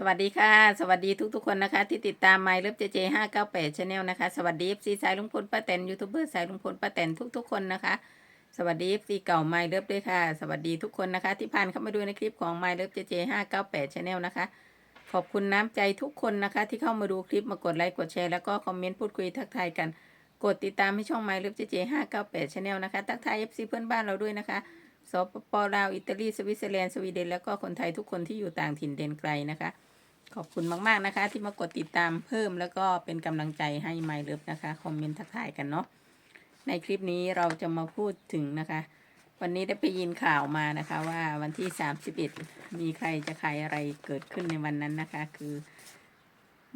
สวัสดีค่ะ สวัสดีทุกๆคนนะคะ ที่ติดตาม My Love JJ 598 Channel นลนะคะ สวัสดี FC สายลุงพลป้าแตนยูทูบเบอร์สายลุงพลป้าแตนทุกๆคนนะคะ สวัสดี FC เก่า My Love ด้วยค่ะ สวัสดีทุกคนนะคะ ที่ผ่านเข้ามาดูในคลิปของ My Love JJ 598 Channel นลนะคะ ขอบคุณน้ำใจทุกคนนะคะ ที่เข้ามาดูคลิปมากดไลค์กดแชร์แล้วก็คอมเมนต์พูดคุยทักทายกัน กดติดตามให้ช่อง My Love JJ 598 Channel นลนะคะ ทักทาย FC เพื่อนบ้านเราด้วยนะคะ สปปลาวอิตาลีสวิตเซอร์แลนด์สวีเดนแล้วก็คนไทยทุกคนที่อยู่ต่างถิ่นแดนไกลนะคะ ขอบคุณมากๆนะคะ ที่มากดติดตามเพิ่มแล้วก็เป็นกำลังใจให้ไมเลิฟนะคะคอมเมนต์ทักทายกันเนาะในคลิปนี้เราจะมาพูดถึงนะคะ วันนี้ได้ไปยินข่าวมานะคะว่าวันที่ 31 มีใครจะขายอะไรเกิดขึ้นในวันนั้นนะคะ คือ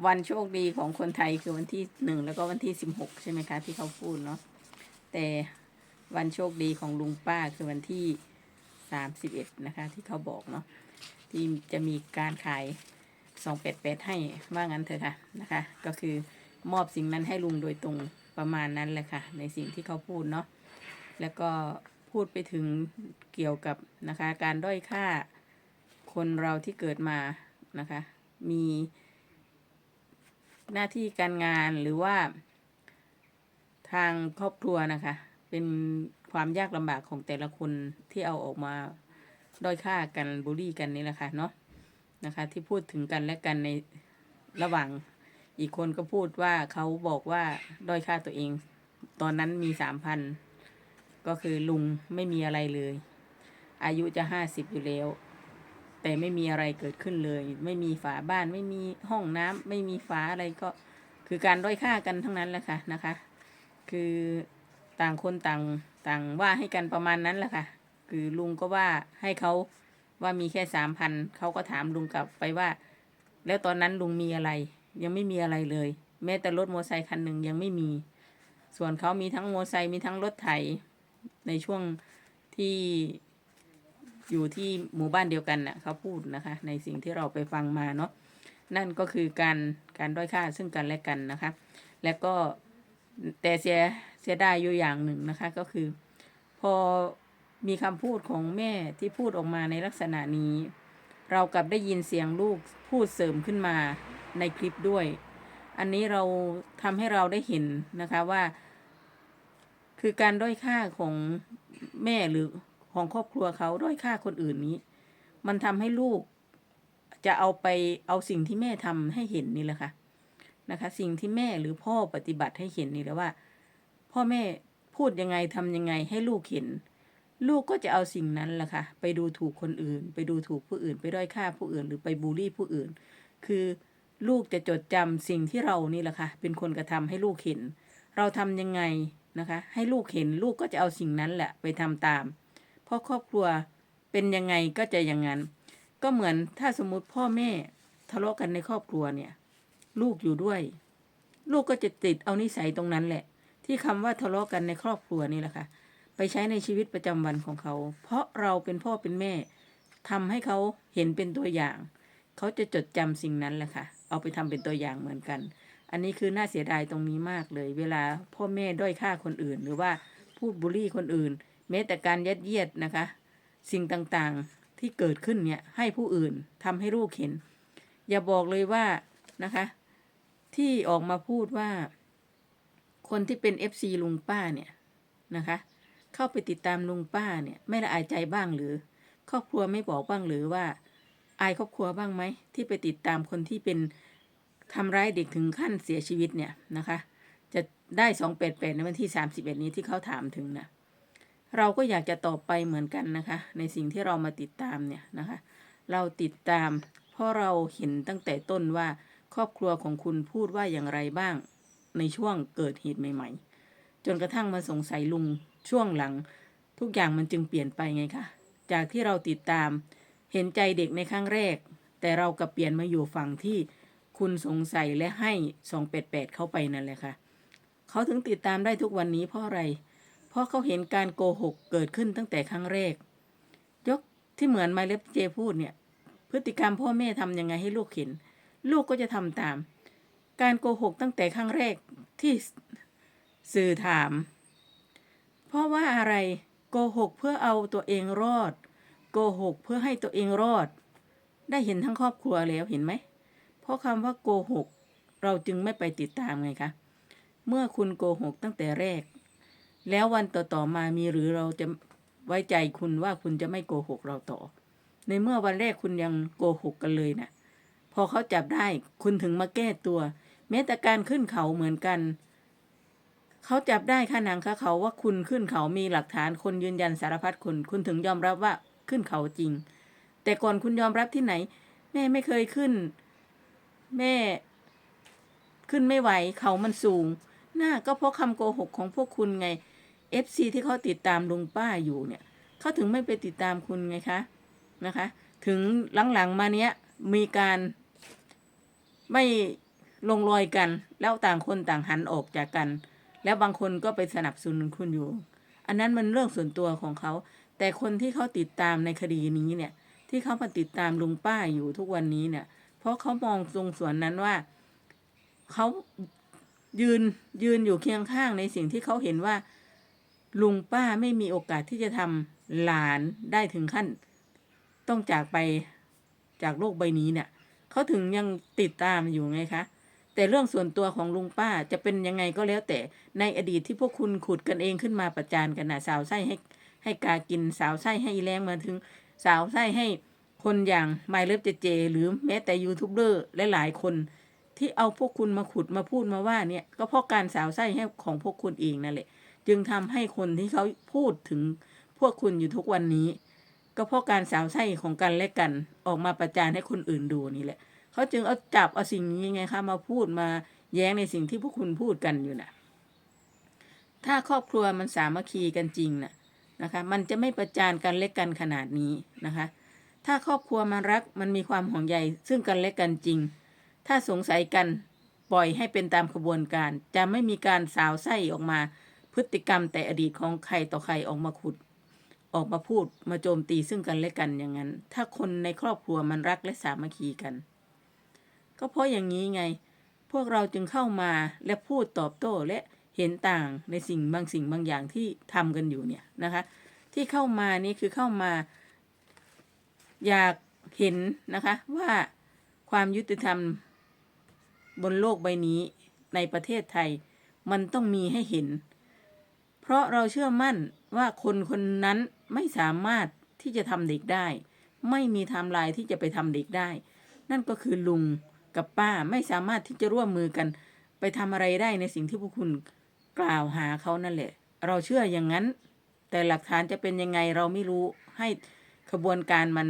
วันโชคดีของคนไทยคือวันที่หนึ่งแล้วก็วันที่ 16 ใช่ไหมคะ ที่เขาพูดเนาะแต่ วันโชคดีของลุงป้าคือวันที่ 31 นะคะ ที่เขาบอกเนาะที่จะมีการขายสองเป็ดเป็ดให้ว่างั้นเถอะค่ะนะคะ ก็คือมอบสิ่งนั้นให้ลุงโดยตรงประมาณนั้นแหละค่ะ ในสิ่งที่เขาพูดเนาะแล้วก็พูดไปถึงเกี่ยวกับนะคะ การด้อยค่าคนเราที่เกิดมานะคะ มีหน้าที่การงานหรือว่าทางครอบครัวนะคะ เป็นความยากลำบากของแต่ละคนที่เอาออกมาด้อยค่ากันบูลลี่กันนี่แหละค่ะเนาะนะคะ ที่พูดถึงกันและกันในระหว่างอีกคนก็พูดว่าเขาบอกว่าด้อยค่าตัวเอง ตอนนั้นมีสามพันก็คือลุงไม่มีอะไรเลย อายุจะห้าสิบอยู่แล้ว แต่ไม่มีอะไรเกิดขึ้นเลย ไม่มีฝาบ้านไม่มีห้องน้ำไม่มีฝาอะไรก็คือการด้อยค่ากันทั้งนั้นแหละค่ะนะคะ คือ ต่างคนต่างต่างว่าให้กันประมาณนั้นแหละค่ะ คือลุงก็ว่าให้เขาว่ามีแค่สามพันเขาก็ถามลุงกลับไปว่า แล้วตอนนั้นลุงมีอะไร ยังไม่มีอะไรเลย แม้แต่รถมอเตอร์ไซค์คันหนึ่งยังไม่มี ส่วนเขามีทั้งมอเตอร์ไซค์มีทั้งรถไถในช่วงที่อยู่ที่หมู่บ้านเดียวกันน่ะเขาพูดนะคะ ในสิ่งที่เราไปฟังมาเนาะนั่นก็คือการการด้อยค่าซึ่งกันและกันนะคะ แล้วก็ แต่เสียเสียดายอยู่อย่างหนึ่งนะคะ ก็คือ พอมีคำพูดของแม่ที่พูดออกมาในลักษณะนี้ เรากลับได้ยินเสียงลูกพูดเสริมขึ้นมาในคลิปด้วย อันนี้เราทำให้เราได้เห็นนะคะว่า คือการด้อยค่าของแม่หรือของครอบครัวเขาด้อยค่าคนอื่นนี้ มันทำให้ลูกจะเอาไปเอาสิ่งที่แม่ทำให้เห็นนี่แหละค่ะ นะคะ สิ่งที่แม่หรือพ่อปฏิบัติให้เห็นนี่แหละว่า พ่อแม่พูดยังไงทำยังไงให้ลูกเห็น ลูกก็จะเอาสิ่งนั้นแหละค่ะไปดูถูกคนอื่น ไปดูถูกผู้อื่น ไปด้อยค่าผู้อื่น หรือไปบูลลี่ผู้อื่น คือลูกจะจดจำสิ่งที่เรานี่แหละค่ะเป็นคนกระทำให้ลูกเห็น เราทำยังไงนะคะ ให้ลูกเห็นลูกก็จะเอาสิ่งนั้นแหละไปทำตาม เพราะครอบครัวเป็นยังไงก็จะอย่างนั้น ก็เหมือนถ้าสมมุติพ่อแม่ทะเลาะกันในครอบครัวเนี่ย ลูกอยู่ด้วย ลูกก็จะติดเอานิสัยตรงนั้นแหละ ที่คำว่าทะเลาะกันในครอบครัวนี่แหละค่ะ ไปใช้ในชีวิตประจำวันของเขา เพราะเราเป็นพ่อเป็นแม่ทำให้เขาเห็นเป็นตัวอย่าง เขาจะจดจำสิ่งนั้นแหละค่ะ เอาไปทำเป็นตัวอย่างเหมือนกัน อันนี้คือน่าเสียดายตรงนี้มากเลย เวลาพ่อแม่ด้อยค่าคนอื่น หรือว่าพูดบูลลี่คนอื่น แม้แต่การยัดเยียดนะคะ สิ่งต่างๆที่เกิดขึ้นเนี่ยให้ผู้อื่นทำให้ลูกเห็น อย่าบอกเลยว่านะคะ ที่ออกมาพูดว่า คนที่เป็น FC ลุงป้าเนี่ยนะคะ เข้าไปติดตามลุงป้าเนี่ย ไม่ละอายใจบ้างหรือ ครอบครัวไม่บอกบ้างหรือว่า อายครอบครัวบ้างไหมที่ไปติดตามคนที่เป็นทำร้ายเด็กถึงขั้นเสียชีวิตเนี่ยนะคะ จะได้สองแปดแปดในวันที่สามสิบเอ็ดนี้ที่เขาถามถึงนะเราก็อยากจะตอบไปเหมือนกันนะคะ ในสิ่งที่เรามาติดตามเนี่ยนะคะ เราติดตาม เพราะเราเห็นตั้งแต่ต้นว่า ครอบครัวของคุณพูดว่าอย่างไรบ้าง ในช่วงเกิดเหตุใหม่ ๆ จนกระทั่งมาสงสัยลุงช่วงหลัง ทุกอย่างมันจึงเปลี่ยนไปไงคะจากที่เราติดตาม เห็นใจเด็กในครั้งแรก แต่เรากลับเปลี่ยนมาอยู่ฝั่งที่คุณสงสัยและให้สองแปดแปดเข้าไปนั่นแหละค่ะเขาถึงติดตามได้ทุกวันนี้เพราะอะไร เพราะเขาเห็นการโกหกเกิดขึ้นตั้งแต่ครั้งแรก ยกที่เหมือนไมเล็บเจพูดเนี่ย พฤติกรรมพ่อแม่ทำยังไงให้ลูกเห็น ลูกก็จะทำตาม การโกหกตั้งแต่ครั้งแรกที่สื่อถาม เพราะว่าอะไรโกหกเพื่อเอาตัวเองรอด โกหกเพื่อให้ตัวเองรอด ได้เห็นทั้งครอบครัวแล้วเห็นไหม เพราะคำว่าโกหก เราจึงไม่ไปติดตามไงคะ เมื่อคุณโกหกตั้งแต่แรก แล้ววันต่อๆมามีหรือเราจะไว้ใจคุณว่าคุณจะไม่โกหกเราต่อ ในเมื่อวันแรกคุณยังโกหกกันเลยน่ะ พอเขาจับได้ คุณถึงมาแก้ตัว แม้แต่การขึ้นเขาเหมือนกัน เขาจับได้ค่าหนังค่าเขาว่าคุณขึ้นเขามีหลักฐานคนยืนยันสารพัดคนคุณถึงยอมรับว่าขึ้นเขาจริง แต่ก่อนคุณยอมรับที่ไหน แม่ไม่เคยขึ้น แม่ ขึ้นไม่ไหวเขามันสูงน่าก็เพราะคำโกหกของพวกคุณไง FC ที่เขาติดตามลุงป้าอยู่เนี่ยเขาถึงไม่ไปติดตามคุณไงคะนะคะ ถึงหลังๆมาเนี้ยมีการ ไม่ลงรอยกัน แล้วต่างคนต่างหันออกจากกัน แล้วบางคนก็ไปสนับสนุนคุณอยู่ อันนั้นมันเรื่องส่วนตัวของเขา แต่คนที่เขาติดตามในคดีนี้เนี่ย ที่เขามาติดตามลุงป้าอยู่ทุกวันนี้เนี่ย เพราะเขามองตรงส่วนนั้นว่าเขายืนยืนอยู่เคียงข้างในสิ่งที่เขาเห็นว่า ลุงป้าไม่มีโอกาสที่จะทำหลานได้ถึงขั้น ต้องจากไปจากโลกใบนี้เนี่ย เขาถึงยังติดตามอยู่ไงคะ แต่เรื่องส่วนตัวของลุงป้าจะเป็นยังไงก็แล้วแต่ในอดีตที่พวกคุณขุดกันเองขึ้นมาประจานกันนะสาวไส้ให้ให้กากินสาวไส้ให้อีแรงมาถึง สาวไส้ให้คนอย่างไมเลิฟเจเจ หรือแม้แต่ยูทูบเบอร์หลายๆคน ที่เอาพวกคุณมาขุดมาพูดมาว่าเนี่ยก็เพราะการสาวไส้ให้ของพวกคุณเองนั่นแหละ จึงทำให้คนที่เขาพูดถึงพวกคุณอยู่ทุกวันนี้ ก็เพราะการสาวไส้ของกันและกันออกมาประจานให้คนอื่นดูนี่แหละ เขาจึงเอาจับเอาสิ่งนี้ไงคะมาพูดมาแย้งในสิ่งที่พวกคุณพูดกันอยู่น่ะ ถ้าครอบครัวมันสามัคคีกันจริงน่ะนะคะ มันจะไม่ประจานกันและกันขนาดนี้นะคะ ถ้าครอบครัวมันรักมันมีความห่วงใยซึ่งกันและกันจริง ถ้าสงสัยกันปล่อยให้เป็นตามขบวนการ จะไม่มีการสาวไส้ออกมา พฤติกรรมแต่อดีตของใครต่อใครออกมาขุด ออกมาพูดมาโจมตีซึ่งกันและกันอย่างนั้น ถ้าคนในครอบครัวมันรักและสามัคคีกัน ก็เพราะอย่างนี้ไง พวกเราจึงเข้ามาและพูดตอบโต้และเห็นต่างในสิ่งบางสิ่งบางอย่างที่ทำกันอยู่เนี่ยนะคะ ที่เข้ามานี่คือเข้ามา อยากเห็นนะคะว่าความยุติธรรมบนโลกใบนี้ในประเทศไทยมันต้องมีให้เห็น เพราะเราเชื่อมั่นว่าคนคนนั้น ไม่สามารถที่จะทำเด็กได้ ไม่มีไทม์ไลน์ที่จะไปทำเด็กได้ นั่นก็คือลุงกับป้าไม่สามารถที่จะร่วมมือกัน ไปทำอะไรได้ในสิ่งที่พวกคุณกล่าวหาเขานั่นแหละ เราเชื่ออย่างนั้น แต่หลักฐานจะเป็นยังไงเราไม่รู้ให้ขบวนการมัน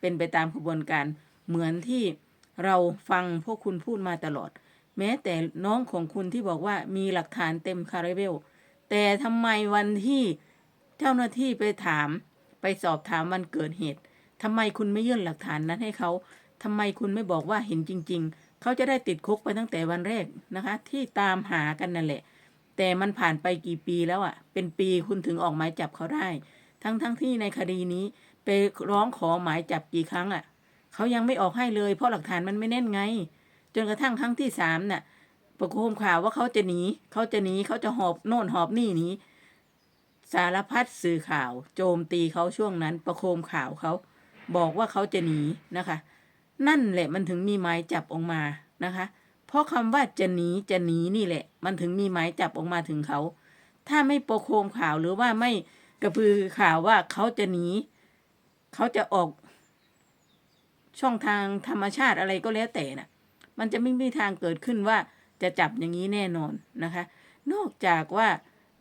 เป็นไปตามขบวนการเหมือนที่เราฟังพวกคุณพูดมาตลอด แม้แต่น้องของคุณที่บอกว่ามีหลักฐานเต็มคาราเบลแต่ทำไมวันที่ เจ้าหน้าที่ไปถาม ไปสอบถามวันเกิดเหตุทำไมคุณไม่ยื่นหลักฐานนั้นให้เขาทำไมคุณไม่บอกว่าเห็นจริง ๆ เขาจะได้ติดคุกไปตั้งแต่วันแรกนะคะ ที่ตามหากันนั่นแหละ แต่มันผ่านไปกี่ปีแล้วอะ่ะ เป็นปีคุณถึงออกหมายจับเขาได้ ทั้งๆทที่ในคดีนี้ไปร้องขอหมายจับกี่ครั้งอะ่ะ เขายังไม่ออกให้เลย เพราะหลักฐานมันไม่แน่นไง จนกระทั่งครั้งที่สามน่ะประโคมข่าวว่าเขาจะหนี เขาจะหนี เขาจะหอบโน่นหอบนี่หนี สารพัดสื่อข่าว โจมตีเขาช่วงนั้นประโคมข่าวเขาบอกว่าเขาจะหนีนะคะ นั่นแหละมันถึงมีหมายจับออกมานะคะ เพราะคำว่าจะหนีจะหนีนี่แหละ มันถึงมีหมายจับออกมาถึงเขา ถ้าไม่ประโคมข่าวหรือว่าไม่กระพือข่าวว่าเขาจะหนีเขาจะออก ช่องทางธรรมชาติอะไรก็แล้วแต่น่ะ มันจะไม่มีทางเกิดขึ้นว่าจะจับอย่างนี้แน่นอนนะคะ นอกจากว่า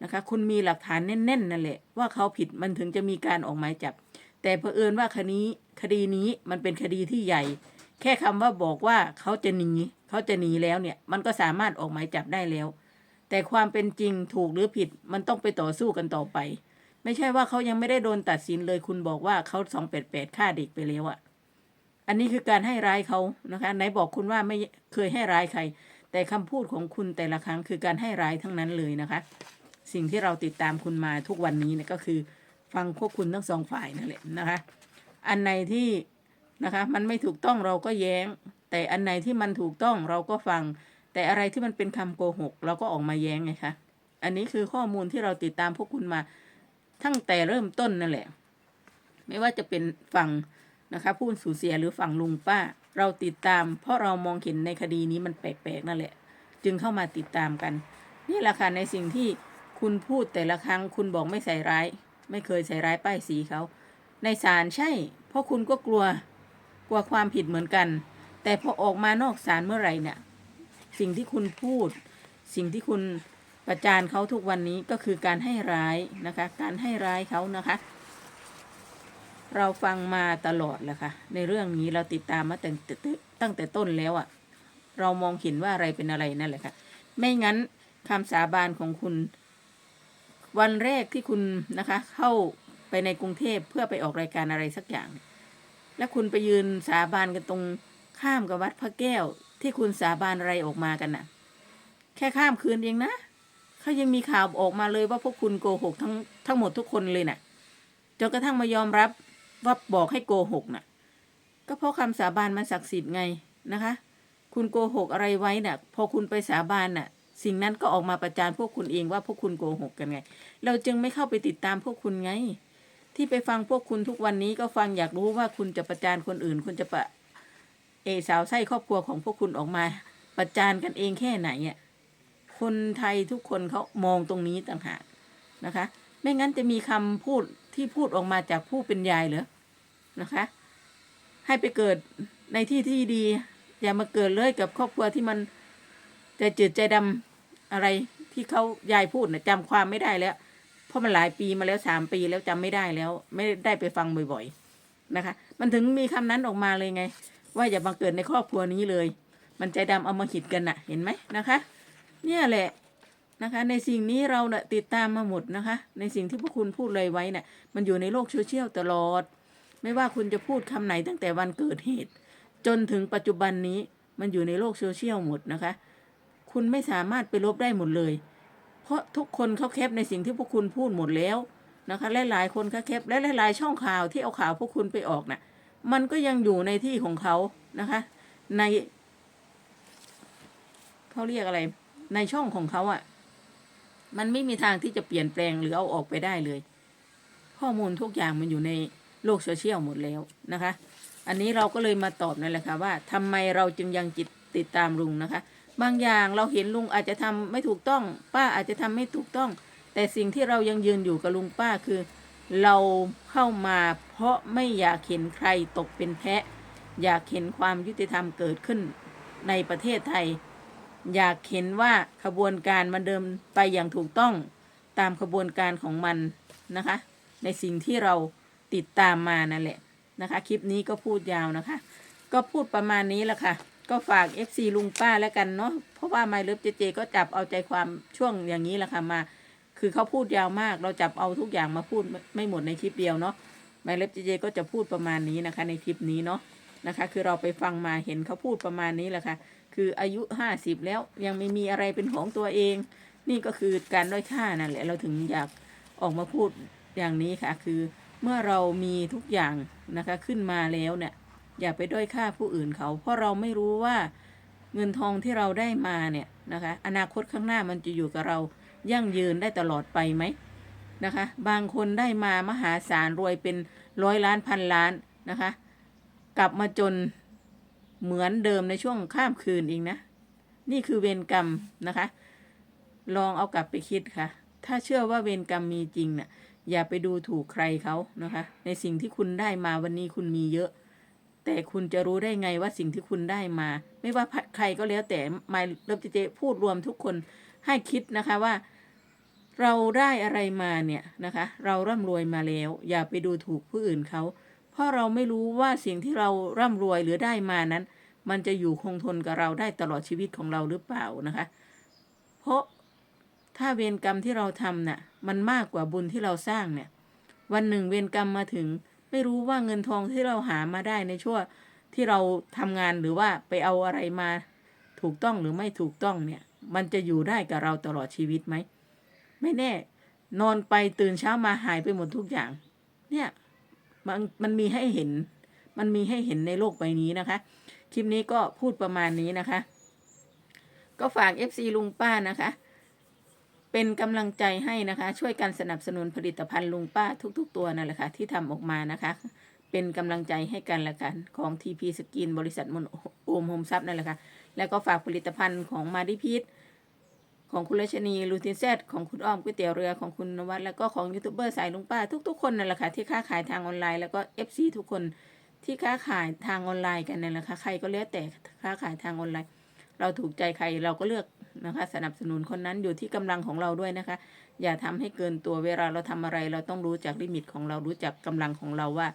นะคะ คุณมีหลักฐานแน่นๆนั่นแหละ ว่าเขาผิดมันถึงจะมีการออกหมายจับ แต่เผอิญว่าคดีคดีนี้มันเป็นคดีที่ใหญ่ แค่คำว่าบอกว่าเขาจะหนีเขาจะหนีแล้วเนี่ย มันก็สามารถออกหมายจับได้แล้ว แต่ความเป็นจริงถูกหรือผิดมันต้องไปต่อสู้กันต่อไป ไม่ใช่ว่าเขายังไม่ได้โดนตัดสินเลยคุณบอกว่าเขาสองแปดแปดฆ่าเด็กไปแล้วอะอันนี้คือการให้ร้ายเขานะคะไหนบอกคุณว่าไม่เคยให้ร้ายใคร แต่คำพูดของคุณแต่ละครั้งคือการให้ร้ายทั้งนั้นเลยนะคะ สิ่งที่เราติดตามคุณมาทุกวันนี้เนี่ยก็คือฟังพวกคุณทั้งสองฝ่ายนั่นแหละนะคะ อันไหนที่นะคะมันไม่ถูกต้องเราก็แย้ง แต่อันไหนที่มันถูกต้องเราก็ฟัง แต่อะไรที่มันเป็นคำโกหก เราก็ออกมาแย้งไงคะอันนี้คือข้อมูลที่เราติดตามพวกคุณมาตั้งแต่เริ่มต้นนั่นแหละ ไม่ว่าจะเป็นฝั่งนะคะผู้สูญเสียหรือฝั่งลุงป้า เราติดตาม เพราะเรามองเห็นในคดีนี้มันแปลกๆนั่นแหละ จึงเข้ามาติดตามกัน นี่แหละค่ะในสิ่งที่ คุณพูดแต่ละครั้งคุณบอกไม่ใส่ร้าย ไม่เคยใส่ร้ายป้ายสีเขา ในศาลใช่ เพราะคุณก็กลัว กลัวความผิดเหมือนกัน แต่พอออกมานอกศาลเมื่อไหร่เนี่ย สิ่งที่คุณพูด สิ่งที่คุณประจานเขาทุกวันนี้ก็คือการให้ร้ายนะคะ การให้ร้ายเขานะคะ เราฟังมาตลอดแหละค่ะ ในเรื่องนี้เราติดตามมาตั้งแต่ตั้งแต่ต้นแล้วอะ่ะ เรามองเห็นว่าอะไรเป็นอะไรนั่นแหละค่ะ ไม่งั้นคำสาบานของคุณ วันแรกที่คุณนะคะ เข้าไปในกรุงเทพเพื่อไปออกรายการอะไรสักอย่าง และคุณไปยืนสาบานกันตรงข้ามกับวัดพระแก้ว ที่คุณสาบานอะไรออกมากันน่ะ แค่ข้ามคืนเองนะเขายังมีข่าวออกมาเลยว่าพวกคุณโกหกทั้งทั้งหมดทุกคนเลยน่ะจนกระทั่งมายอมรับว่าบอกให้โกหกน่ะ ก็เพราะคำสาบานมันศักดิ์สิทธิ์ไงนะคะ คุณโกหกอะไรไว้น่ะ พอคุณไปสาบานน่ะ สิ่งนั้นก็ออกมาประจานพวกคุณเองว่าพวกคุณโกหกกันไง เราจึงไม่เข้าไปติดตามพวกคุณไง ที่ไปฟังพวกคุณทุกวันนี้ก็ฟังอยากรู้ว่าคุณจะประจานคนอื่น คุณจะประเอสาวไส้ครอบครัวของพวกคุณออกมา ประจานกันเองแค่ไหนอะคนไทยทุกคนเขามองตรงนี้ต่างหากนะคะ ไม่งั้นจะมีคำพูดที่พูดออกมาจากผู้เป็นยายเหรอนะคะ ให้ไปเกิดในที่ที่ดี อย่ามาเกิดเลยกับครอบครัวที่มันใจจืดใจดำ อะไรที่เขายายพูดนะจำความไม่ได้แล้ว เพราะมันหลายปีมาแล้วสามปีแล้วจำไม่ได้แล้ว ไม่ได้ไปฟังบ่อยๆนะคะ มันถึงมีคำนั้นออกมาเลยไง ว่าอย่าบังเกิดในครอบครัวนี้เลย มันใจดำเอามาขิดกันน่ะ เห็นไหมนะคะ เนี่ยแหละนะคะ ในสิ่งนี้เราเน่ะติดตามมาหมดนะคะ ในสิ่งที่พวกคุณพูดเลยไว้น่ะ มันอยู่ในโลกโซเชียลตลอด ไม่ว่าคุณจะพูดคำไหนตั้งแต่วันเกิดเหตุ จนถึงปัจจุบันนี้มันอยู่ในโลกโซเชียลหมดนะคะ คุณไม่สามารถไปลบได้หมดเลย เพราะทุกคนเขาแคปในสิ่งที่พวกคุณพูดหมดแล้วนะคะและหลายๆคนเขาแคปและหลายๆช่องข่าวที่เอาข่าวพวกคุณไปออกน่ะ มันก็ยังอยู่ในที่ของเขานะคะ ในเขาเรียกอะไร ในช่องของเขาอะ่ะ มันไม่มีทางที่จะเปลี่ยนแปลงหรือเอาออกไปได้เลย ข้อมูลทุกอย่างมันอยู่ในโลกโซเชียลหมดแล้วนะคะ อันนี้เราก็เลยมาตอบนั่นแหละค่ะว่าทำไมเราจึงยังจิตติดตามลุงนะคะ บางอย่างเราเห็นลุงอาจจะทำไม่ถูกต้อง ป้าอาจจะทำไม่ถูกต้อง แต่สิ่งที่เรายังยืนอยู่กับลุงป้าคือ เราเข้ามาเพราะไม่อยากเห็นใครตกเป็นแพะ อยากเห็นความยุติธรรมเกิดขึ้นในประเทศไทย อยากเห็นว่าขบวนการมันเดิมไปอย่างถูกต้องตามขบวนการของมันนะคะ ในสิ่งที่เราติดตามมานั่นแหละนะคะ คลิปนี้ก็พูดยาวนะคะ ก็พูดประมาณนี้แหละค่ะ ก็ฝาก FC ลุงป้าแล้วกันเนาะเพราะว่าไมเลิฟเจเจก็จับเอาใจความช่วงอย่างนี้แหละค่ะมา คือเขาพูดยาวมาก เราจับเอาทุกอย่างมาพูดไม่หมดในคลิปเดียวเนาะไมเลิฟเจเจก็จะพูดประมาณนี้นะคะ ในคลิปนี้เนาะนะคะ คือเราไปฟังมาเห็นเขาพูดประมาณนี้แหละค่ะ คืออายุห้าสิบแล้วยังไม่มีอะไรเป็นของตัวเอง นี่ก็คือการด้อยค่านั่นแหละเราถึงอยากออกมาพูดอย่างนี้ค่ะ คือเมื่อเรามีทุกอย่างนะคะขึ้นมาแล้วเนี่ย อย่าไปด้อยค่าผู้อื่นเขา เพราะเราไม่รู้ว่าเงินทองที่เราได้มาเนี่ยนะคะอนาคตข้างหน้ามันจะอยู่กับเรายั่งยืนได้ตลอดไปไหมนะคะบางคนได้มามหาศาลรวยเป็นร้อยล้านพันล้านนะคะกลับมาจนเหมือนเดิมในช่วงข้ามคืนเองนะ นี่คือเวรกรรมนะคะ ลองเอากลับไปคิดค่ะ ถ้าเชื่อว่าเวรกรรมมีจริงน่ะอย่าไปดูถูกใครเขานะคะ ในสิ่งที่คุณได้มาวันนี้คุณมีเยอะ แต่คุณจะรู้ได้ไงว่าสิ่งที่คุณได้มา ไม่ว่าใครก็แล้วแต่ไม่เลิฟเจพูดรวมทุกคนให้คิดนะคะว่า เราได้อะไรมาเนี่ยนะคะ เราร่ำรวยมาแล้ว อย่าไปดูถูกผู้อื่นเขา เพราะเราไม่รู้ว่าสิ่งที่เราร่ำรวยหรือได้มานั้น มันจะอยู่คงทนกับเราได้ตลอดชีวิตของเราหรือเปล่านะคะ เพราะถ้าเวรกรรมที่เราทำน่ะมันมากกว่าบุญที่เราสร้างเนี่ย วันหนึ่งเวรกรรมมาถึง ไม่รู้ว่าเงินทองที่เราหามาได้ในช่วงที่เราทำงานหรือว่าไปเอาอะไรมาถูกต้องหรือไม่ถูกต้องเนี่ย มันจะอยู่ได้กับเราตลอดชีวิตไหม ไม่แน่ นอนไปตื่นเช้ามาหายไปหมดทุกอย่าง เนี่ยมันมันมีให้เห็น มันมีให้เห็นในโลกใบนี้นะคะ คลิปนี้ก็พูดประมาณนี้นะคะ ก็ฝาก FC ลุงป้านะคะ เป็นกำลังใจให้นะคะ ช่วยกันสนับสนุนผลิตภัณฑ์ลุงป้าทุก ๆ ตัวนั่นแหละค่ะที่ทำออกมานะคะ เป็นกำลังใจให้กันและกันของ TP สกินบริษัทมนโอมโฮมซับนั่นแหละค่ะ แล้วก็ฝากผลิตภัณฑ์ของมาดิพีทของคุณรัชนีลูตินเซตของคุณอ้อมก๋วยเตี๋ยวเรือของคุณนวัดแล้วก็ของยูทูบเบอร์สายลุงป้าทุก ๆ คนนั่นแหละค่ะที่ค้าขายทางออนไลน์แล้วก็ FC ทุกคนที่ค้าขายทางออนไลน์กันนั่นแหละค่ะใครก็แล้วแต่ค้าขายทางออนไลน์ เราถูกใจใครเราก็เลือก นะคะสนับสนุนคนนั้นอยู่ที่กำลังของเราด้วยนะคะ อย่าทำให้เกินตัวเวลาเราทำอะไร เราต้องรู้จักลิมิตของเรารู้จักกำลังของเราว่า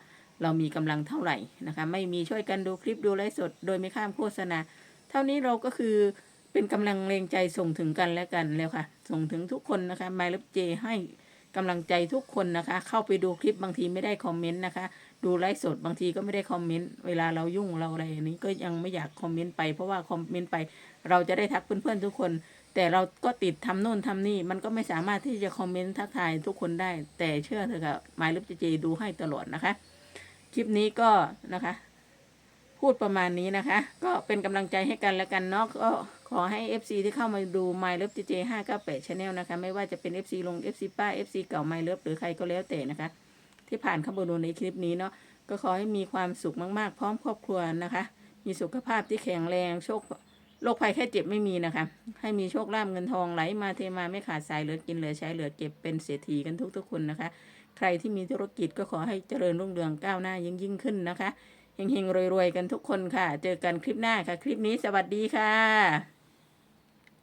เรามีกำลังเท่าไหร่นะคะไม่มีช่วยกันดูคลิปดูไลฟ์สด โดยไม่ข้ามโฆษณา เท่านี้เราก็คือเป็นกำลังแรงใจส่งถึงกันและกันแล้วค่ะ ส่งถึงทุกคนนะคะไมล์เจให้กำลังใจทุกคนนะคะ เข้าไปดูคลิปบางทีไม่ได้คอมเมนต์นะคะ ดูไลฟ์สดบางทีก็ไม่ได้คอมเมนต์เวลาเรายุ่งเราอะไรอย่างนี้ก็ยังไม่อยากคอมเมนต์ไปเพราะว่าคอมเมนต์ไป เราจะได้ทักเพื่อนๆทุกคน แต่เราก็ติดทำโน่นทำนี่ มันก็ไม่สามารถที่จะคอมเมนต์ทักทายทุกคนได้ แต่เชื่อเถอะค่ะไมล์เจดูให้ตลอดนะคะ คลิปนี้ก็นะคะ พูดประมาณนี้นะคะ ก็เป็นกำลังใจให้กันแล้วกันเนาะก็ขอให้ FC ที่เข้ามาดู My Love JJ 598 Channel นะคะ ไม่ว่าจะเป็น FC ลง FC ป้า FC เก่า My Love หรือใครก็แล้วแต่นะคะ ที่ผ่านเข้ามาดูในคลิปนี้เนาะก็ขอให้มีความสุขมากๆ พร้อมครอบครัวนะคะ มีสุขภาพที่แข็งแรงโชคโรคภัยแค่เจ็บไม่มีนะคะ ให้มีโชคลาภเงินทองไหลมาเทมาไม่ขาดสายเหลือกินเหลือใช้เหลือเก็บเป็นเศรษฐีกันทุกๆคนนะคะ ใครที่มีธุรกิจก็ขอให้เจริญรุ่งเรืองก้าวหน้ายิ่งยิ่งขึ้นนะคะเฮงๆรวยๆกันทุกคนค่ะ เจอกันคลิปหน้าค่ะ คลิปนี้สวัสดีค่ะ